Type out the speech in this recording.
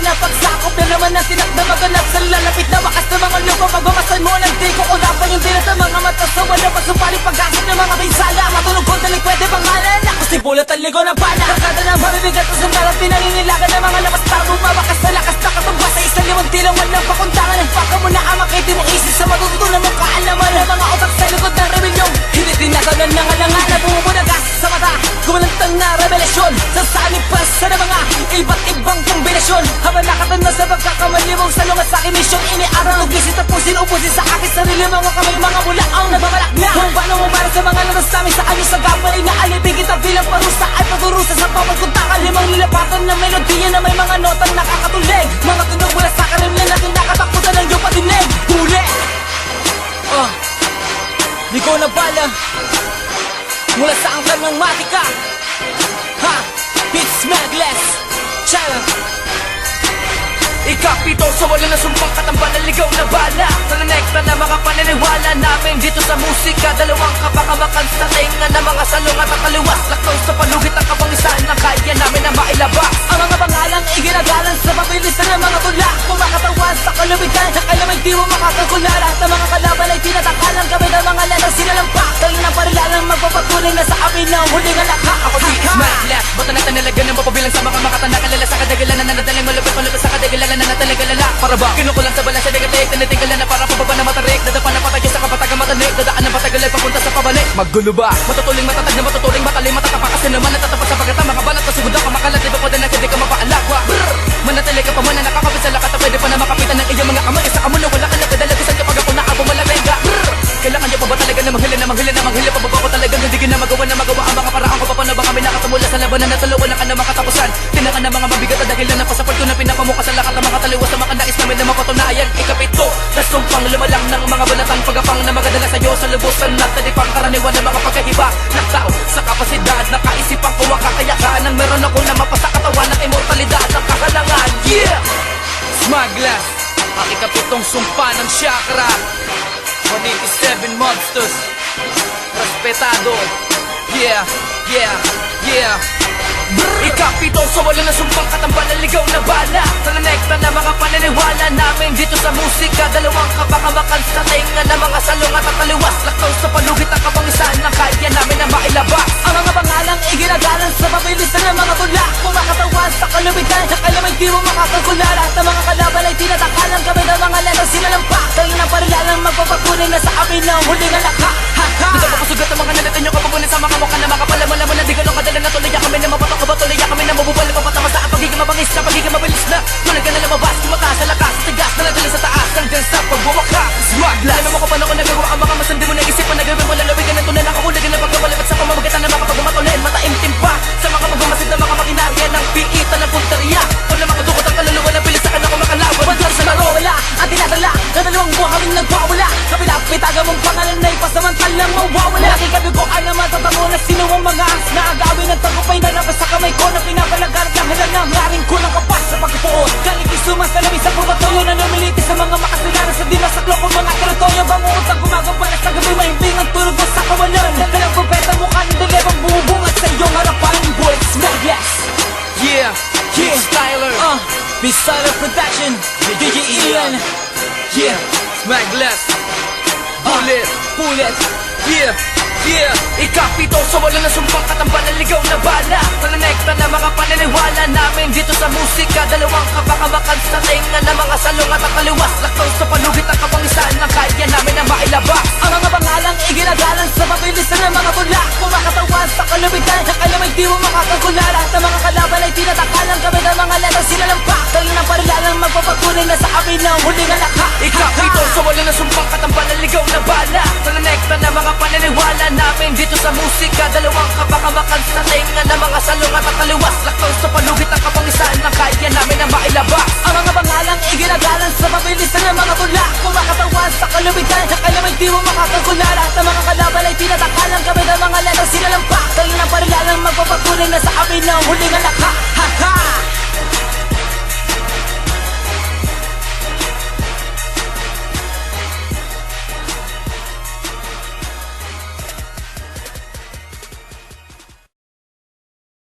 na pagsakop na naman ang tinakda maganap Sa lalapit na wakas na mga lupa. Pagmamasan mo ng di ko ulapan yung dilat ng mga mata. Sa wala pagsupaling pag-asip ng mga pinsala. Matulog ko dali pwede pangalan Ako si Bulot ang ligo ng bala Karkada ng mabibigat sa sandalat Pinaninilagan ng mga labas Tabo mabakas sa lakas na katumbas Sa isang limang tilang walang pakundangan Ang baka mo na amak Hindi mo isip sa matututunan mong kaalaman Ng mga utak sa likod ng rebelyon Hindi tinatanan ng alangan. Na bumubunagas sa mata Gumalantang na revelasyon. Sa sanib pa sa mga Iba't ibang kombinasyon Habang nakatanda sa pagkakamali mong salungat sa aking misyon Iniaral ng visit tapusin Ubusin sa aking sarili Mga kamay mga mula ang nagbabalak na. Kung paano mo para sa mga landas namin Sa ayos sa Ikapito sa wala na sumpang katamba na ligaw na bala. Sa nanekta na mga paniniwala namin dito sa musika Dalawang kapakamakan sa tenga na mga salong at kaliwas Lakaw sa palugit ang kapangisan na kaya namin na mailabas. Ang mga pangalang iginagalan sa pabilisan ng sa mga makatanda Kalala sa kadagalan na nanadaling malupit malupit sa kadagalan na nanataling kalala Para ba? Kinukulan sa balasya negatik Tinitingala na para pababa na matarik Dadapa na patay sa kapatagang matanik Dadaan ng patagal ay papunta sa pabalik Maggulo ba? Matutuling matatag na matutuling matalim Matatapa kasi naman natatapat sa pagkata Mga balat na sugod ka makalat Di ba din na hindi ka mapaalagwa Brr! Manatili ka pa man na nakakapit sa labanan Na tuluan ka na makatapusan. Tinangan na mga mabigat na dahilan na pasaport ko na pinapamuka sa lakat ng mga taliwas Sa mga nais namin na mapatunayan Ikapito na sumpang lumalang ng mga banatang pagapang Na magadala sa'yo sa lubusan na talipang karaniwan ng mga pagkahiba Naktaw sa kapasidad na kaisipan ko ang kakayakan Nang meron ako na mapasa katawan ng immortalidad ng kahalangan Yeah! Smaglas Ang ikapitong sumpa ng chakra. 187 monsters. Respetado. Yeah, yeah, yeah! Ikapito sa wala na sumpang katambal na ligaw na bala. Sa nanekta na mga paniniwala namin dito sa musika Dalawang kapakamakan sa tenga na mga salong at taliwas Lakaw sa palugit ang kapangisan na kaya namin na mailabas. Ang mga pangalang iginagalan sa pabilisan ng mga tula Kumakatawan sa kalubigan na kailamay di mo makakagula. Lahat ng mga kalaban ay tinatakalan kami ng mga letters sinalampak Dahil ng parilalang magpapatunay na sa amin ng huling alakha Ha ha! Dito pa pasugat ang mga ang mga as Na agawin ng tagupay na labas sa kamay ko Na pinapalagar dahil ang nangaring ko ng kapas sa isumas na labis sa purgatorio Na numiliti sa mga makasilaran Sa dinasaklok ng mga teritoryo Bangungot ang gumagambala sa gabi Mahimbing ang tulog mo sa kawalan. Dalang propeta mukha ng dilebang bubungat sa iyong harapan Boys, Smagless Yeah, King Styler. Uh, Beside Production. DJ Ian Yeah, Smaglas Bullet. Bullet. Yeah, yeah Ikapito sa wala na sumpang katambal na ligaw na bala. Sa nanekta na mga paniniwala namin dito sa musika. Dalawang kapakamakan sa tenga na mga salong at kaliwas Lakaw sa palugit ang kapangisan na kaya namin na mailabas. Ang mga pangalang iginagalan sa pabilisan ng mga tula Kumakatawan sa kalubigan na kailamay di mo makakagula Lahat ng mga kalaban ay tinatakalan kami ng mga letters sinalampak Dahil ng parilalang magpapatunay na sa amin ng huling sa musika Dalawang kapakamakan sa tenga na mga salong at kaliwas. Lakaw sa palugit ang kapangisan na kaya namin na mailabas Ang mga pangalang iginagalan sa pabilisan ng mga tula. Kumakatawan sa kalubigan na kailamay di mo makakagula. Lahat ng mga kalaban ay tinatakalan kami ng mga letters sinalampak Dahil ng parilalang magpapatunay na sa amin ng huling alakha